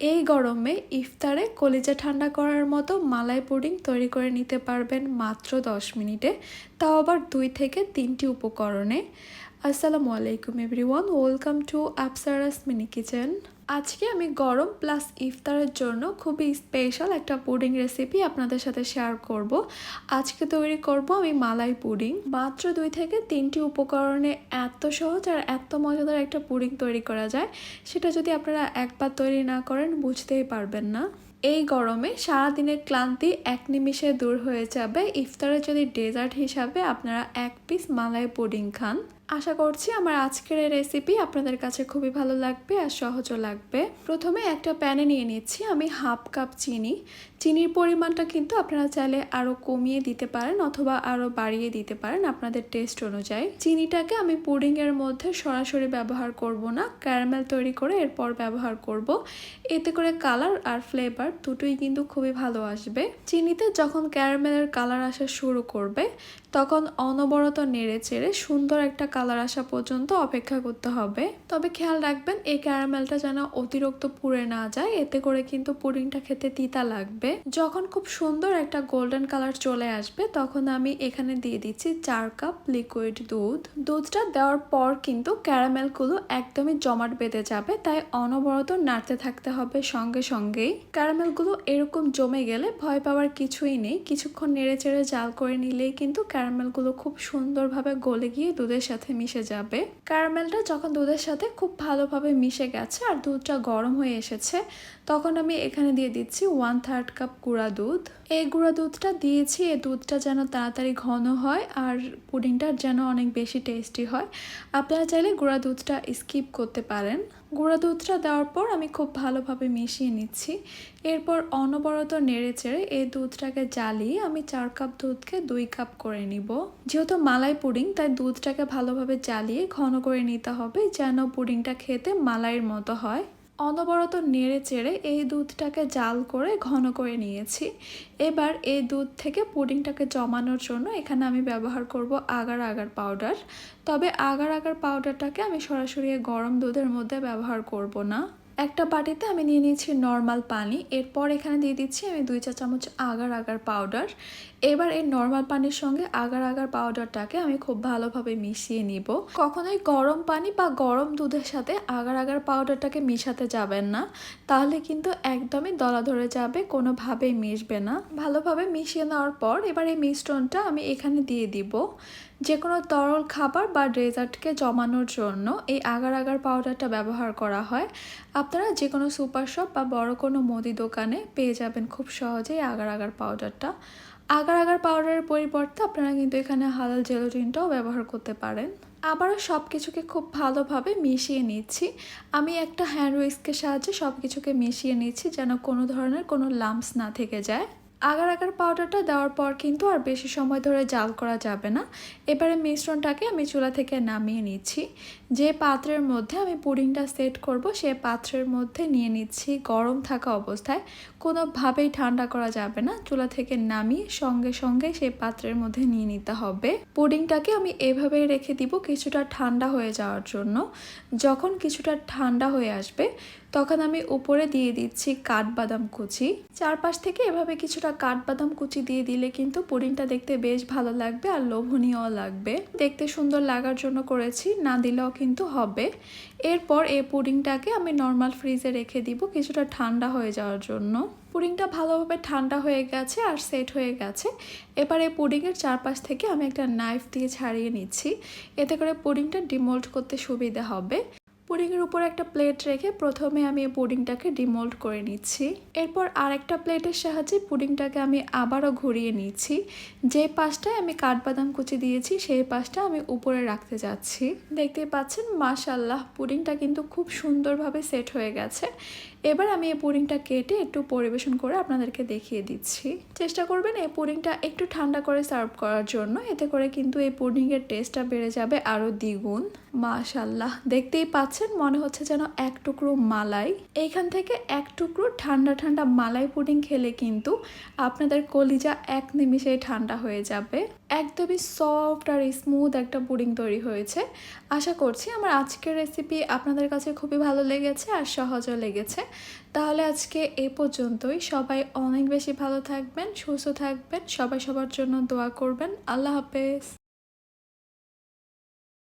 এই গরমে ইফতারে কলিজা ঠান্ডা করার মতো মালাই পুডিং তৈরি করে নিতে পারবেন মাত্র 10 মিনিটে, তাও আবার দুই থেকে তিনটি উপকরণে। আসসালামু আলাইকুম everyone welcome to Apsaras mini kitchen আজকে আমি গরম প্লাস ইফতারের জন্য খুবই স্পেশাল একটা পুডিং রেসিপি আপনাদের সাথে শেয়ার করব। আজকে তৈরি করব আমি মালাই পুডিং মাত্র দুই থেকে তিনটি উপকরণে এত সহজ আর এত মজাদার একটা পুডিং তৈরি করা যায়। সেটা যদি আপনারা একবার তৈরি না করেন, বুঝতেই পারবেন না। এই গরমে সারাদিনের ক্লান্তি এক নিমিষে দূর হয়ে যাবে। ইফতারে যদি ডেজার্ট হিসাবে আপনারা এক পিস মালাই পুডিং খান। আশা করছি আমার আজকের এই রেসিপি আপনাদের কাছে খুবই ভালো লাগবে আর সহজও লাগবে। প্রথমে একটা প্যানে নিয়ে নিচ্ছি আমি হাফ কাপ চিনি। চিনির পরিমাণটা কিন্তু আপনারা চাইলে আরও কমিয়ে দিতে পারেন অথবা আরও বাড়িয়ে দিতে পারেন আপনাদের টেস্ট অনুযায়ী। চিনিটাকে আমি পুডিংয়ের মধ্যে সরাসরি ব্যবহার করব না ক্যারামেল তৈরি করে এরপর ব্যবহার করব। এতে করে কালার আর ফ্লেভার দুটোই কিন্তু খুবই ভালো আসবে। চিনিতে যখন ক্যারামেলের কালার আসা শুরু করবে, তখন অনবরত নেড়ে চেড়ে সুন্দর একটা কালার আসা পর্যন্ত অপেক্ষা করতে হবে। তবে খেয়াল রাখবেন, এই ক্যারামেলটা যেন অতিরিক্ত পুড়ে না যায়, এতে করে কিন্তু পুডিংটা খেতে তিতা লাগবে। যখন খুব সুন্দর একটা গোল্ডেন কালার চলে আসবে, তখন আমি এখানে দিয়ে দিচ্ছি চার কাপ লিকুইড দুধ। দুধটা দেওয়ার পর কিন্তু ক্যারামেলগুলো একদমই জমাট বেঁধে যাবে, তাই অনবরত নাড়তে থাকতে হবে সঙ্গে সঙ্গেই। ক্যারামেলগুলো এরকম জমে গেলে ভয় পাওয়ার কিছুই নেই। কিছুক্ষণ নেড়ে চেড়ে জাল করে নিলেই কিন্তু ক্যারামেলগুলো খুব সুন্দরভাবে গলে গিয়ে দুধের সাথে মিশে যাবে। ক্যারামেলটা যখন দুধের সাথে খুব ভালোভাবে মিশে গেছে আর দুধটা গরম হয়ে এসেছে, তখন আমি এখানে দিয়ে দিচ্ছি ওয়ান থার্ড কাপ গুঁড়া দুধ। এই গুঁড়া দুধটা দিয়েছি, এই দুধটা যেন তাড়াতাড়ি ঘন হয় আর পুডিংটা যেন অনেক বেশি টেস্টি হয়। আপনারা চাইলে গুঁড়া দুধটা স্কিপ করতে পারেন। গুঁড়া দুধটা দেওয়ার পর আমি খুব ভালোভাবে মিশিয়ে নিচ্ছি। এরপর অনবরত নেড়ে চেড়ে এই দুধটাকে জ্বালিয়ে আমি চার কাপ দুধকে দুই কাপ করে নিব। যেহেতু মালাই পুডিং, তাই দুধটাকে ভালোভাবে জ্বালিয়ে ঘন করে নিতে হবে যেন পুডিংটা খেতে মালাইয়ের মতো হয়। অনবরত নেড়ে চেড়ে এই দুধটাকে জাল করে ঘন করে নিয়েছি। এবার এই দুধ থেকে পুডিংটাকে জমানোর জন্য এখানে আমি ব্যবহার করব আগার আগার পাউডার। তবে আগার আগার পাউডারটাকে আমি সরাসরি গরম দুধের মধ্যে ব্যবহার করব না। একটা বাটিতে আমি নিয়ে নিয়েছি নর্মাল পানি, এরপর এখানে দিয়ে দিচ্ছি আমি দুই চা চামচ আগার আগার পাউডার এবার এই নর্মাল পানির সঙ্গে আগার আগার পাউডারটাকে আমি খুব ভালোভাবে মিশিয়ে নিব। কখনোই গরম পানি বা গরম দুধের সাথে আগার আগার পাউডারটাকে মিশাতে যাবেন না, তাহলে কিন্তু একদমই দলা ধরে যাবে, কোনোভাবেই মিশবে না। ভালোভাবে মিশিয়ে নেওয়ার পর এবার এই মিশ্রণটা আমি এখানে দিয়ে দিব। যে কোনো তরল খাবার বা ডেজার্টকে জমানোর জন্য এই আগার আগার পাউডারটা ব্যবহার করা হয়। আপনারা যে কোনো সুপার শপ বা বড় কোনো মুদি দোকানে পেয়ে যাবেন খুব সহজেই আগার আগার পাউডারটা। আগার আগার পাউডারের পরিবর্তে আপনারা কিন্তু এখানে হালাল জেলোটিনটাও ব্যবহার করতে পারেন। আবারও সব কিছুকে খুব ভালোভাবে মিশিয়ে নিচ্ছি। আমি একটা হ্যান্ড উইস্কের সাহায্যে সব কিছুকে মিশিয়ে নিচ্ছি যেন কোনো ধরনের কোনো লাম্পস না থেকে যায়। আগার আগার পাউডারটা দেওয়ার পর কিন্তু আর বেশি সময় ধরে জাল করা যাবে না। এবারে মিশ্রণটাকে আমি চুলা থেকে নামিয়ে নিচ্ছি। যে পাত্রের মধ্যে আমি পুডিংটা সেট করব, সে পাত্রের মধ্যে নিয়ে নিচ্ছি গরম থাকা অবস্থায়। কোনোভাবেই ঠান্ডা করা যাবে না। চুলা থেকে নামিয়ে সঙ্গে সঙ্গে সেই পাত্রের মধ্যে নিয়ে নিতে হবে। পুডিংটাকে আমি এভাবেই রেখে দিব কিছুটা ঠান্ডা হয়ে যাওয়ার জন্য। যখন কিছুটা ঠান্ডা হয়ে আসবে, তখন আমি উপরে দিয়ে দিচ্ছি কাঠবাদাম কুচি। চারপাশ থেকে এভাবে কিছুটা কাঠবাদাম কুচি দিয়ে দিলে কিন্তু পুডিংটা দেখতে বেশ ভালো লাগবে আর লোভনীয় লাগবে। দেখতে সুন্দর লাগার জন্য করেছি, না দিলেও কিন্তু হবে। এরপর এই পুডিংটাকে আমি নর্মাল ফ্রিজে রেখে দিব কিছুটা ঠান্ডা হয়ে যাওয়ার জন্য। পুডিংটা ভালোভাবে ঠান্ডা হয়ে গেছে আর সেট হয়ে গেছে। এবার এই পুডিংয়ের চারপাশ থেকে আমি একটা নাইফ দিয়ে ছাড়িয়ে নিচ্ছি। এতে করে পুডিংটা ডিমোল্ড করতে সুবিধা হবে। পুডিংয়ের উপর একটা প্লেট রেখে প্রথমে আমি পুডিংটাকে ডিমোল্ড করে নিচ্ছি। এরপর আর একটা প্লেটের সাহায্যে পুডিংটাকে আমি আবারও ঘুরিয়ে নিচ্ছি। যে পাশটায় আমি কাঠবাদাম কুচি দিয়েছি, সেই পাশটা আমি উপরে রাখতে যাচ্ছি। দেখতে পাচ্ছেন মাশাল্লাহ পুডিংটা কিন্তু খুব সুন্দরভাবে সেট হয়ে গেছে। এবার আমি এই পুডিংটা কেটে একটু পরিবেশন করে আপনাদেরকে দেখিয়ে দিচ্ছি। চেষ্টা করবেন এই পুডিংটা একটু ঠান্ডা করে সার্ভ করার জন্য। এতে করে কিন্তু এই পুডিংয়ের টেস্টটা বেড়ে যাবে আরও দ্বিগুণ। মাশাল্লাহ দেখতেই পাচ্ছেন মনে হচ্ছে যেন এক টুকরো মালাই। এইখান থেকে এক টুকরো ঠান্ডা ঠান্ডা মালাই পুডিং খেলে কিন্তু আপনাদের কলিজা এক নিমিষেই ঠান্ডা হয়ে যাবে। একদমই সফট আর স্মুথ একটা পুডিং তৈরি হয়েছে। আশা করছি আমার আজকের রেসিপি আপনাদের কাছে খুবই ভালো লেগেছে আর সহজও লেগেছে। তাহলে আজকে এ পর্যন্তই। সবাই অনেক বেশি ভালো থাকবেন, সুস্থ থাকবেন। সবাই সবার জন্য দোয়া করবেন। আল্লাহ হাফেজ।